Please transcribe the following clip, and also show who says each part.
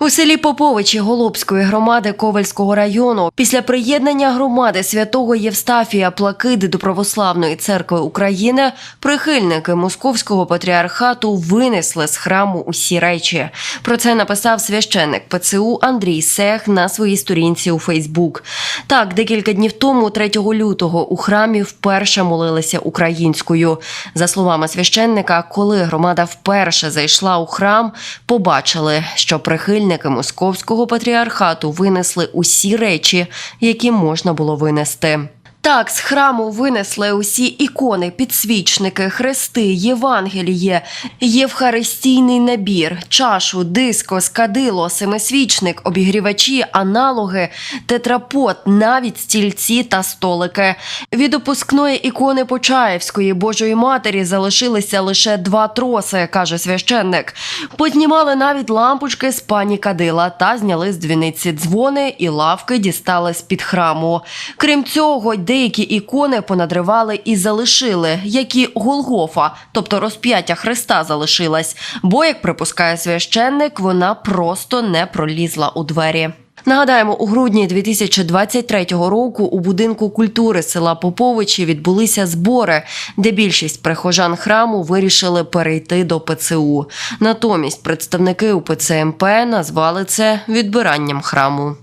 Speaker 1: У селі Поповичі Голубської громади Ковальського району після приєднання громади святого Євстафія Плакиди до Православної церкви України прихильники московського патріархату винесли з храму усі речі. Про це написав священник ПЦУ Андрій Сех на своїй сторінці у Фейсбук. Так, декілька днів тому, 3 лютого, у храмі вперше молилися українською. За словами священника, коли громада вперше зайшла у храм, побачили, що прихильники московського патріархату винесли усі речі, які можна було винести. Так, з храму винесли усі ікони, підсвічники, хрести, Євангеліє, євхаристійний набір, чашу, диско, скадило, семисвічник, обігрівачі, аналоги, тетрапот, навіть стільці та столики. Від опускної ікони Почаївської Божої Матері залишилися лише два троси, каже священник. Познімали навіть лампочки з пані кадила та зняли з дзвіниці дзвони і лавки дістали з під храму. Крім цього, деякі ікони понадривали і залишили, які Голгофа, тобто розп'яття Христа, залишилась. Бо, як припускає священник, вона просто не пролізла у двері. Нагадаємо, у грудні 2023 року у будинку культури села Поповичі відбулися збори, де більшість прихожан храму вирішили перейти до ПЦУ. Натомість представники УПЦ МП назвали це відбиранням храму.